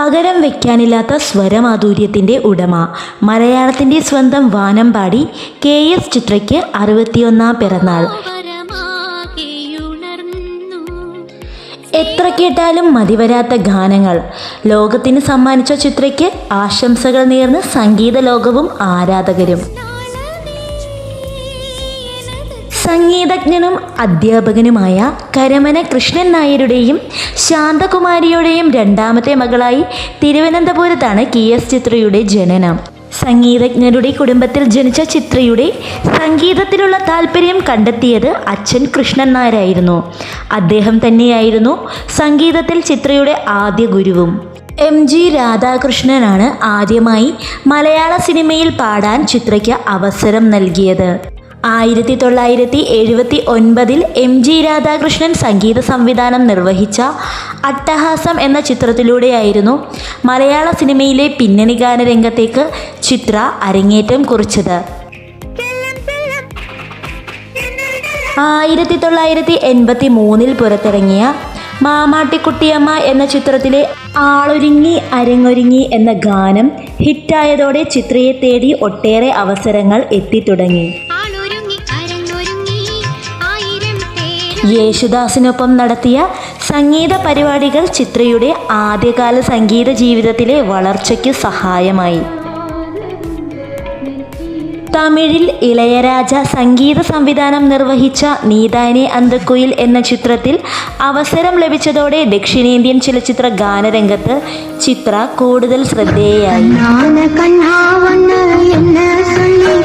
പകരം വയ്ക്കാനില്ലാത്ത സ്വരമാധുര്യത്തിന്റെ ഉടമ. മലയാളത്തിന്റെ സ്വന്തം വാനമ്പാടി കെ എസ് ചിത്രയ്ക്ക് അറുപത്തിയൊന്നാം പിറന്നാൾ. എത്ര കേട്ടാലും മതിവരാത്ത ഗാനങ്ങൾ. ലോകത്തിന് സമ്മാനിച്ച ചിത്രയ്ക്ക് ആശംസകൾ നേർന്ന് സംഗീത ലോകവും ആരാധകരും. സംഗീതജ്ഞനും അധ്യാപകനുമായ കരമന കൃഷ്ണൻ നായരുടെയും ശാന്തകുമാരിയുടെയും രണ്ടാമത്തെ മകളായി തിരുവനന്തപുരത്താണ് കെ എസ് ചിത്രയുടെ ജനനം. സംഗീതജ്ഞരുടെ കുടുംബത്തിൽ ജനിച്ച ചിത്രയുടെ സംഗീതത്തിലുള്ള താല്പര്യം കണ്ടെത്തിയത് അച്ഛൻ കൃഷ്ണൻ നായരായിരുന്നു. അദ്ദേഹം തന്നെയായിരുന്നു സംഗീതത്തിൽ ചിത്രയുടെ ആദ്യ ഗുരുവും. എം ജി രാധാകൃഷ്ണനാണ് ആദ്യമായി മലയാള സിനിമയിൽ പാടാൻ ചിത്രയ്ക്ക് അവസരം നൽകിയത്. ആയിരത്തി തൊള്ളായിരത്തി എഴുപത്തി ഒൻപതിൽ എം ജി രാധാകൃഷ്ണൻ സംഗീത സംവിധാനം നിർവഹിച്ച അട്ടഹാസം എന്ന ചിത്രത്തിലൂടെയായിരുന്നു മലയാള സിനിമയിലെ പിന്നണി ഗാന രംഗത്തേക്ക് ചിത്ര അരങ്ങേറ്റം കുറിച്ചത്. ആയിരത്തി തൊള്ളായിരത്തി എൺപത്തി മൂന്നിൽ പുറത്തിറങ്ങിയ മാമാട്ടിക്കുട്ടിയമ്മ എന്ന ചിത്രത്തിലെ ആളൊരുങ്ങി അരങ്ങൊരുങ്ങി എന്ന ഗാനം ഹിറ്റായതോടെ ചിത്രയെ തേടി ഒട്ടേറെ അവസരങ്ങൾ എത്തിത്തുടങ്ങി. യേശുദാസിനൊപ്പം നടത്തിയ സംഗീത പരിപാടികൾ ചിത്രയുടെ ആദ്യകാല സംഗീത ജീവിതത്തിലെ വളർച്ചയ്ക്ക് സഹായമായി. തമിഴിൽ ഇളയരാജ സംഗീത സംവിധാനം നിർവഹിച്ച നീതാനെ അന്തക്കുയിൽ എന്ന ചിത്രത്തിൽ അവസരം ലഭിച്ചതോടെ ദക്ഷിണേന്ത്യൻ ചലച്ചിത്ര ഗാനരംഗത്ത് ചിത്ര കൂടുതൽ ശ്രദ്ധേയായി.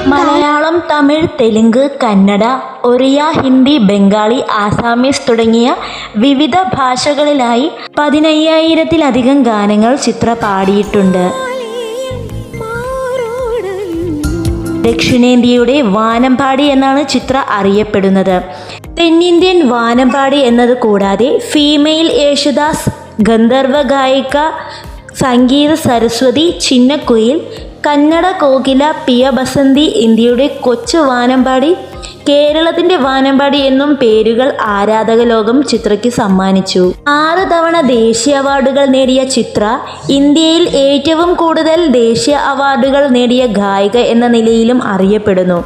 മലയാളം തമിഴ് തെലുങ്ക് കന്നഡ ഒറിയ ഹിന്ദി ബംഗാളി ആസാമീസ് തുടങ്ങിയ വിവിധ ഭാഷകളിലായി പതിനയ്യായിരത്തിലധികം ഗാനങ്ങൾ ചിത്ര പാടിയിട്ടുണ്ട്. ദക്ഷിണേന്ത്യയുടെ വാനമ്പാടി എന്നാണ് ചിത്ര അറിയപ്പെടുന്നത്. തെന്നിന്ത്യൻ വാനമ്പാടി എന്നത് കൂടാതെ ഫീമെയിൽ യേശുദാസ് ഗന്ധർവ ഗായിക സംഗീത സരസ്വതി ചിന്നക്കുയിൽ കന്നഡ കോകില പിയ ബസന്തി ഇന്ത്യയുടെ കൊച്ചു വാനമ്പാടി കേരളത്തിന്റെ വാനമ്പാടി എന്നും പേരുകൾ ആരാധക ലോകം ചിത്രയ്ക്ക് സമ്മാനിച്ചു. ആറ് തവണ ദേശീയ അവാർഡുകൾ നേടിയ ചിത്ര ഇന്ത്യയിൽ ഏറ്റവും കൂടുതൽ ദേശീയ അവാർഡുകൾ നേടിയ ഗായിക എന്ന നിലയിലും അറിയപ്പെടുന്നു.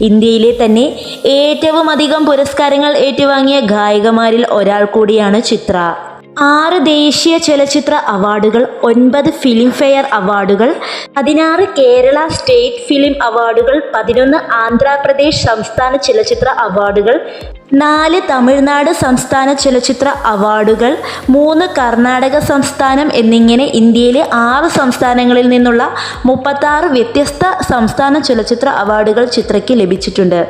ഇന്ത്യയിലെ തന്നെ ഏറ്റവും അധികം പുരസ്കാരങ്ങൾ ഏറ്റുവാങ്ങിയ ഗായികമാരിൽ ഒരാൾ കൂടിയാണ് ചിത്ര. ആറ് ദേശീയ ചലച്ചിത്ര അവാർഡുകൾ ഒൻപത് ഫിലിം ഫെയർ അവാർഡുകൾ പതിനാറ് കേരള സ്റ്റേറ്റ് ഫിലിം അവാർഡുകൾ പതിനൊന്ന് ആന്ധ്രാപ്രദേശ് സംസ്ഥാന ചലച്ചിത്ര അവാർഡുകൾ നാല് തമിഴ്നാട് സംസ്ഥാന ചലച്ചിത്ര അവാർഡുകൾ മൂന്ന് കർണാടക സംസ്ഥാനം എന്നിങ്ങനെ ഇന്ത്യയിലെ ആറ് സംസ്ഥാനങ്ങളിൽ നിന്നുള്ള മുപ്പത്താറ് വ്യത്യസ്ത സംസ്ഥാന ചലച്ചിത്ര അവാർഡുകൾ ചിത്രയ്ക്ക് ലഭിച്ചിട്ടുണ്ട്.